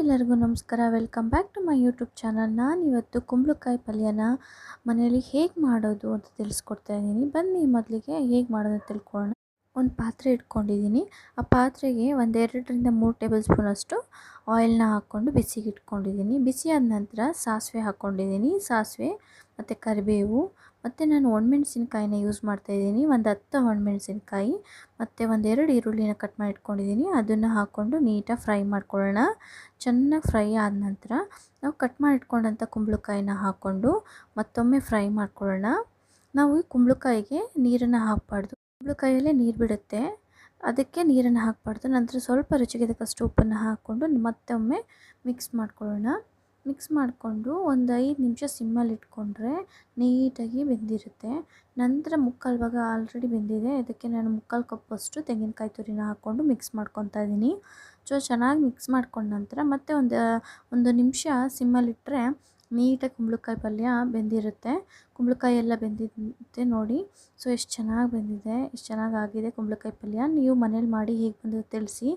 ಎಲ್ಲರಿಗೂ ನಮಸ್ಕಾರ. Welcome back to my YouTube channel ನಾನು ಇವತ್ತು ಕುಂಬಳಕಾಯಿ ಪಲ್ಯನ ಮನೆಯಲ್ಲಿ ಹೇಗೆ ಮಾಡೋದು ಅಂತ ತಿಳಿಸ್ಕೊಡ್ತಾ ಇದ್ದೀನಿ. ಬನ್ನಿ ಮೊದಲಿಗೆ ಹೇಗೆ ಮಾಡೋದು ತಿಳ್ಕೊಳ್ಳೋಣ. ಒಂದು ಪಾತ್ರೆ ಇಟ್ಕೊಂಡಿದ್ದೀನಿ. ಆ ಪಾತ್ರೆಗೆ ಒಂದೆರಡರಿಂದ ಮೂರು ಟೇಬಲ್ ಸ್ಪೂನಷ್ಟು ಆಯಿಲ್ನ ಹಾಕ್ಕೊಂಡು ಬಿಸಿಗೆ ಇಟ್ಕೊಂಡಿದ್ದೀನಿ. ಬಿಸಿ ಆದ ನಂತರ ಸಾಸಿವೆ ಹಾಕ್ಕೊಂಡಿದ್ದೀನಿ. ಸಾಸಿವೆ ಮತ್ತು ಕರಿಬೇವು ಮತ್ತು ನಾನು ಒಣಮೆಣ್ಸಿನ್ಕಾಯಿನ ಯೂಸ್ ಮಾಡ್ತಾಯಿದ್ದೀನಿ ಒಂದು ಹತ್ತು ಒಣಮೆಣ್ಸಿನ್ಕಾಯಿ ಮತ್ತು ಒಂದೆರಡು ಈರುಳ್ಳಿನ ಕಟ್ ಮಾಡಿ ಇಟ್ಕೊಂಡಿದ್ದೀನಿ. ಅದನ್ನು ಹಾಕ್ಕೊಂಡು ನೀಟಾಗಿ ಫ್ರೈ ಮಾಡ್ಕೊಳ್ಳೋಣ. ಚೆನ್ನಾಗಿ ಫ್ರೈ ಆದ ನಂತರ ನಾವು ಕಟ್ ಮಾಡಿಟ್ಕೊಂಡಂಥ ಕುಂಬಳಕಾಯಿನ ಹಾಕ್ಕೊಂಡು ಮತ್ತೊಮ್ಮೆ ಫ್ರೈ ಮಾಡ್ಕೊಳ್ಳೋಣ. ನಾವು ಈ ಕುಂಬಳಕಾಯಿಗೆ ನೀರನ್ನು ಹಾಕಬಾರ್ದು. ಕುಂಬಳಕಾಯಲ್ಲೇ ನೀರು ಬಿಡುತ್ತೆ. ಅದಕ್ಕೆ ನೀರನ್ನು ಹಾಕಬಾರ್ದು. ನಂತರ ಸ್ವಲ್ಪ ರುಚಿಗೆ ತಕ್ಕಷ್ಟು ಉಪ್ಪನ್ನು ಹಾಕ್ಕೊಂಡು ಮತ್ತೊಮ್ಮೆ ಮಿಕ್ಸ್ ಮಾಡ್ಕೊಳ್ಳೋಣ. ಮಿಕ್ಸ್ ಮಾಡಿಕೊಂಡು ಒಂದು ಐದು ನಿಮಿಷ ಸಿಮ್ಮಲ್ಲಿ ಇಟ್ಕೊಂಡ್ರೆ ನೀಟಾಗಿ ಬೆಂದಿರುತ್ತೆ. ನಂತರ ಮುಕ್ಕಾಲು ಭಾಗ ಆಲ್ರೆಡಿ ಬೆಂದಿದೆ. ಅದಕ್ಕೆ ನಾನು ಮುಕ್ಕಾಲು ಕಪ್ಪಷ್ಟು ತೆಂಗಿನಕಾಯಿ ತುರಿನ ಹಾಕ್ಕೊಂಡು ಮಿಕ್ಸ್ ಮಾಡ್ಕೊತಾ ಇದ್ದೀನಿ. ಸೊ ಚೆನ್ನಾಗಿ ಮಿಕ್ಸ್ ಮಾಡ್ಕೊಂಡ ನಂತರ ಮತ್ತೆ ಒಂದು ಒಂದು ನಿಮಿಷ ಸಿಮ್ಮಲ್ಲಿಟ್ಟರೆ ನೀಟಾಗಿ ಕುಂಬಳಕಾಯಿ ಪಲ್ಯ ಬೆಂದಿರುತ್ತೆ. ಕುಂಬಳಕಾಯಿ ಎಲ್ಲ ಬೆಂದಿದ್ದೆ ನೋಡಿ. ಸೊ ಎಷ್ಟು ಚೆನ್ನಾಗಿ ಬೆಂದಿದೆ, ಎಷ್ಟು ಚೆನ್ನಾಗಿ ಆಗಿದೆ ಕುಂಬಳಕಾಯಿ ಪಲ್ಯ. ನೀವು ಮನೇಲಿ ಮಾಡಿ ಹೇಗೆ ಬಂದಿದೆ ತಿಳಿಸಿ.